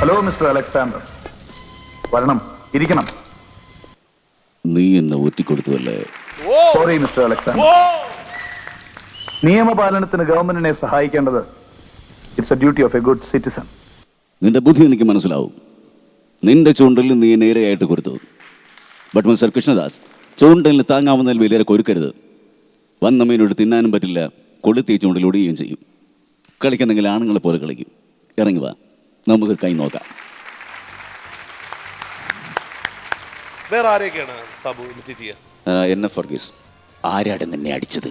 Hello mister Alexander വരണം. ഇരിക്കണം. നീ എന്നെ ഒറ്റിക്കൊടുത്തുവല്ലേ സോറി മിസ്റ്റർ അലക്സാണ്ടർ നിയമപാലനത്തിന് ഗവൺമെന്റിനെ സഹായിക്കേണ്ടത് it's a duty of a good citizen നിന്റെ ബുദ്ധി എനിക്ക് മനസ്സിലാവും. നിന്റെ ചൂണ്ടലിൽ നീ നേരെയായിട്ട് കൊടുത്തു ബട്ട് മിസ്റ്റർ കൃഷ്ണദാസ് ചൂണ്ടലിന് താങ്ങാവുന്നതിൽ വലിയ കൊരുക്കരുത്. വന്ന മീനോട് തിന്നാനും പറ്റില്ല. കൊളുത്തി ചൂണ്ടൽ ഒടിയുകയും ചെയ്യും. കളിക്കുന്നെങ്കിൽ ആണുങ്ങളെ പോലെ കളിക്കും. ഇറങ്ങി വാ. നമുക്ക് കൈ നോക്കാം. വേറെ ആരെയൊക്കെയാണ് സബു ഇമിറ്റേറ്റ് ചെയ്യുക ആ, എന്നെ ഫർഗീസ് ആരാണ് നിന്നെ അടിച്ചത്?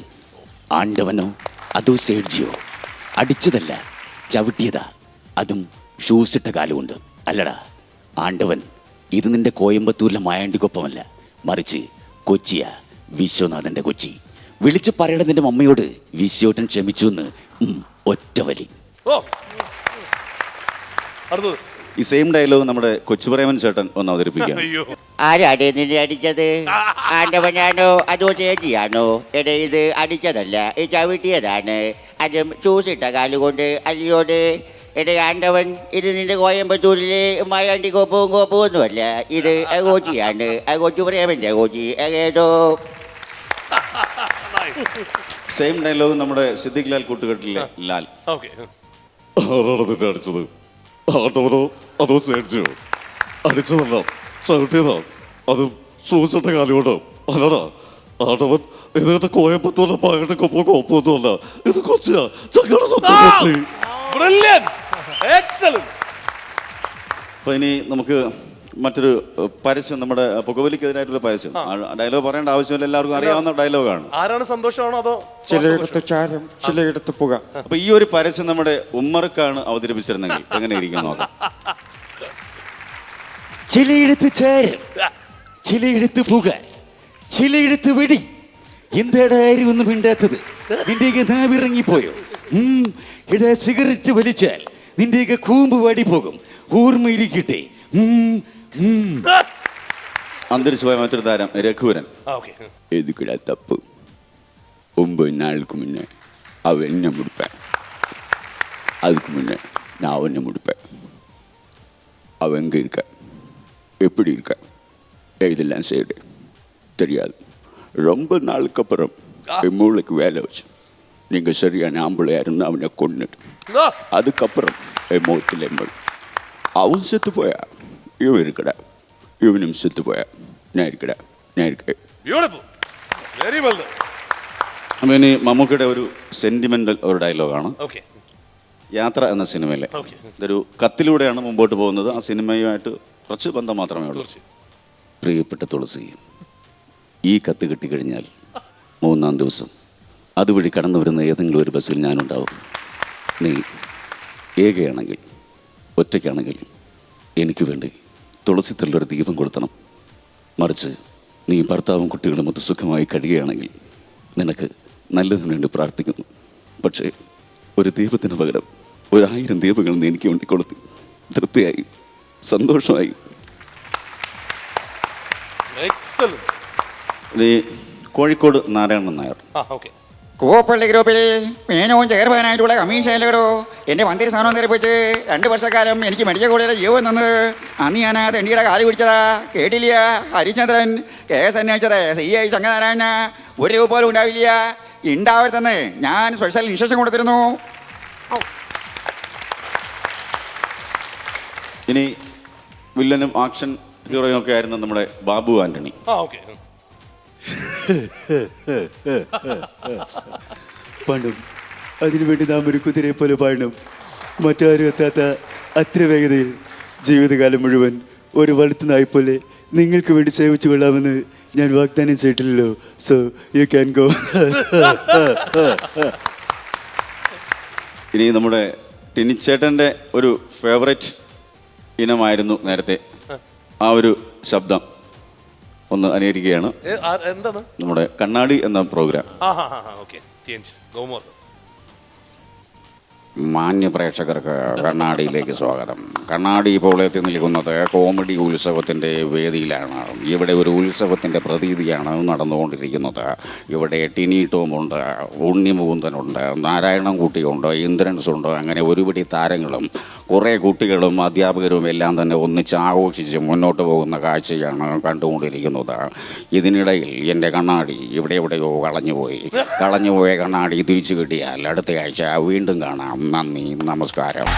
ആണ്ടവനോ? അതോ സേഡ്ജിയോ അടിച്ചതല്ല ചവിട്ടിയതാ. അതും ഷൂസ് ഇട്ട കാലുകൊണ്ട്. അല്ലടാ ആണ്ടവൻ ഇത് നിന്റെ കോയമ്പത്തൂരിലെ മായാണ്ടിക്കൊപ്പമല്ല. മറിച്ച് കൊച്ചിയ വിശ്വനാഥന്റെ കൊച്ചി. വിളിച്ചു പറയണ നിന്റെ മമ്മയോട് വിശ്വട്ടൻ ക്ഷമിച്ചു എന്ന് ഒറ്റവലി ഒറ്റ വലി. ഓ അടുത്തത്. ഈ സെയിം ഡയലോഗ് നമ്മുടെ കൊച്ചുപ്രേമൻ ചേട്ടൻ ഒന്ന് അവതരിപ്പിക്കുക അയ്യോ. ആരാണ് നിന്നെ അടിച്ചത്? ആണ്ടവനാണോ? അതോ ചേച്ചിയാണോ? എടേ ഇത് അടിച്ചതല്ല ഈ ചവിട്ടിയതാണ്. അതും ചൂസിട്ട കാലുകൊണ്ട് അല്ലയോട്. എടേ ആണ്ടവൻ ഇത് നിന്റെ കോയമ്പത്തൂരിലെ മായാണ്ടി കോപ്പവും കോപ്പവും ഒന്നുമല്ല ഇത് അഗോച്ചിയാണ്. അഗോച്ചു പ്രേമന്റെ അഗോച്ചി. ഏതോ സെയിം ഡയലോഗ് നമ്മുടെ സിദ്ദിഖ് ലാൽ കൂട്ടുകെട്ടിലെ ലാൽ. ഓക്കെ. അടിച്ചത്. ആട്ടവനോ അതോ സേടിച്ചോ അടിച്ചതല്ല ചവിട്ടിയതാ. അത് സൂസിട്ട കാലുകൊണ്ടോ. അല്ലടാ ആട്ടവൻ ഇതിന്റെ കോയമ്പത്തൂരിലെ പാകട്ടെ കൊപ്പോ കോപ്പൊന്നുമല്ല ഇത് കൊച്ചിയാ. ചങ്ങളുടെ സ്വന്തം കൊച്ചി. അപ്പൊ ഇനി നമുക്ക് മറ്റൊരു പരസ്യം നമ്മുടെ പുകവലിക്കെതിരായിട്ടുള്ള പരസ്യം. ഡയലോഗ് പറയേണ്ട ആവശ്യമില്ല എല്ലാവർക്കും അറിയാവുന്ന ഡയലോഗാണ് ആരാണ് സന്തോഷമാണോ അതോ ചിലയിടത്ത് ചാരം ചിലയിടത്ത് പുക. അപ്പൊ ഈ ഒരു പരസ്യം നമ്മുടെ ഉമ്മർക്കാണ് അവതരിപ്പിച്ചിരുന്നെങ്കിൽ എങ്ങനെ ഇരിക്കുന്നു നോക്കാം. ചിലയിടത്ത് ചാരം ചിലയിടത്ത് പുക ചിലയിടത്ത് വെടി. എന്താടാ ആരും ഒന്നും മിണ്ടാത്തത്? നിന്റെയൊക്കെ നാവിറങ്ങിപ്പോയോ? ഇവിടെ സിഗരറ്റ് വലിച്ചാൽ നിന്റെയൊക്കെ കൂമ്പ് പോകും ഓർമ്മയിരിക്കട്ടെ. അന്തരിച്ചു പോയ മറ്റൊരു താരം രഘുവരൻ ആ ഓക്കെ எதுக்குடா தப்பு ஒன்பது நாளுக்கு முன்னே அவன் என்ன முடிப்பேன் அதுக்கு முன்னே நான் ஒன்று முடிப்பேன் அவன் எங்கே இருக்க எப்படி இருக்க இதெல்லாம் செய்யுது தெரியாது ரொம்ப நாளுக்கு அப்புறம் என் மூளைக்கு வேலை வச்சு நீங்கள் சரியான ஆம்பளையா இருந்து அவனை கொண்டுட்டு அதுக்கப்புறம் என் முகத்தில் எம்பல் அவன் செத்து போயா இவன் இருக்கடா இவனும் செத்து போயா நான் இருக்கடா நான் இருக்கேன் ബ്യൂട്ടിഫുൾ വെരി വെൽ അപ്പം ഇനി മമ്മൂക്കയുടെ ഒരു സെന്റിമെന്റൽ ഒരു ഡയലോഗാണ് ഓക്കെ യാത്ര എന്ന സിനിമയിലെ Okay. ഇതൊരു കത്തിലൂടെയാണ് മുമ്പോട്ട് പോകുന്നത് ആ സിനിമയുമായിട്ട് കുറച്ച് ബന്ധം മാത്രമേ ഉള്ളൂ തീർച്ചയായും പ്രിയപ്പെട്ട തുളസി ഈ കത്ത് കിട്ടിക്കഴിഞ്ഞാൽ മൂന്നാം ദിവസം അതുവഴി കടന്നു വരുന്ന ഏതെങ്കിലും ഒരു ബസ്സിൽ ഞാനുണ്ടാവും നീ ഏകയാണെങ്കിൽ ഒറ്റയ്ക്കാണെങ്കിൽ എനിക്ക് വേണ്ടി തുളസി തള്ളൊരു ദീപം കൊടുത്തണം മറിച്ച് നീ ഭർത്താവും കുട്ടികളും ഒത്ത് സുഖമായി കഴിയുകയാണെങ്കിൽ നിനക്ക് നല്ലതിനു വേണ്ടി പ്രാർത്ഥിക്കുന്നു. പക്ഷേ ഒരു ദീപത്തിന് പകരം ഒരായിരം ദീപങ്ങൾ നീ എനിക്ക് വേണ്ടി കൊടുത്തു തൃപ്തിയായി. സന്തോഷമായി. കോഴിക്കോട് നാരായണൻ നായർ. ആ ഓക്കെ. കൂവപ്പള്ളി ഗ്രൂപ്പിൽ മേനോൻ ചെയർമാനായിട്ടുള്ള കമ്മീഷനിലോ എന്റെ മന്ത്രി സ്ഥാനം തെറിപ്പിച്ച് രണ്ട് വർഷക്കാലം എനിക്ക് മെഡിക്കൽ കോളേജിലെ ജീവൻ നിന്ന് അന്ന് ഞാൻ ആ തെണ്ടിയുടെ കാൽ പിടിച്ചതാ. കേട്ടില്ല. ഹരിചന്ദ്രൻ കേസ് അന്വേഷിച്ചത്. സി ഐ ശങ്കനാരായണ ഒരു രൂപ പോലും ഉണ്ടാവില്ല. ഉണ്ടാവരുതെന്ന് ഞാൻ സ്പെഷ്യൽ ഇൻസ്ട്രക്ഷൻ കൊടുത്തിരുന്നു. ഇനി വില്ലനും ആക്ഷൻ ഹീറോയും ഒക്കെ ആയിരുന്നു നമ്മുടെ ബാബു ആന്റണി. ആ ഓക്കെ. പണം അതിനുവേണ്ടി നാം ഒരു കുതിരയെ പോലെ പാടും മറ്റാരും എത്താത്ത അത്ര വേഗതയിൽ ജീവിതകാലം മുഴുവൻ ഒരു വളർത്തു നായി പോലെ നിങ്ങൾക്ക് വേണ്ടി സേവിച്ചു കൊള്ളാമെന്ന് ഞാൻ വാഗ്ദാനം ചെയ്തിട്ടില്ലല്ലോ. സോ യു ക്യാൻ ഗോ ഇനി നമ്മുടെ ടിനിച്ചേട്ടന്റെ ഒരു ഫേവറേറ്റ് ഇനമായിരുന്നു നേരത്തെ. ആ ഒരു ശബ്ദം. ഒന്ന് അനുകരിക്കുകയാണ്. എന്താണ്? നമ്മുടെ കണ്ണാടി എന്ന പ്രോഗ്രാം ആ ഹാ ഹാ ഓക്കെ ചേഞ്ച് ഗോമോർ. മാന്യ പ്രേക്ഷകർക്ക് കണ്ണാടിയിലേക്ക് സ്വാഗതം. കണ്ണാടി ഇപ്പോൾ എത്തി നിൽക്കുന്നത് കോമഡി ഉത്സവത്തിന്റെ വേദിയിലാണ്. ഇവിടെ ഒരു ഉത്സവത്തിന്റെ പ്രതീതിയാണ് നടന്നുകൊണ്ടിരിക്കുന്നത്. ഇവിടെ ടിനി ടോമുണ്ട് ഉണ്ണി മുകുന്ദനുണ്ട് നാരായണൻകുട്ടിയുണ്ട് ഇന്ദ്രൻസ് ഉണ്ട് അങ്ങനെ ഒരുപിടി താരങ്ങളും കുറേ കുട്ടികളും അധ്യാപകരും എല്ലാം തന്നെ ഒന്നിച്ച് ആഘോഷിച്ച് മുന്നോട്ട് പോകുന്ന കാഴ്ചയാണ് കണ്ടുകൊണ്ടിരിക്കുന്നത്. ഇതിനിടയിൽ എന്റെ കണ്ണാടി ഇവിടെ എവിടെയോ കളഞ്ഞുപോയി. കളഞ്ഞുപോയ കണ്ണാടി തിരിച്ചു കിട്ടിയാൽ അടുത്ത ആഴ്ച വീണ്ടും കാണാം. നന്ദി നമസ്കാരം.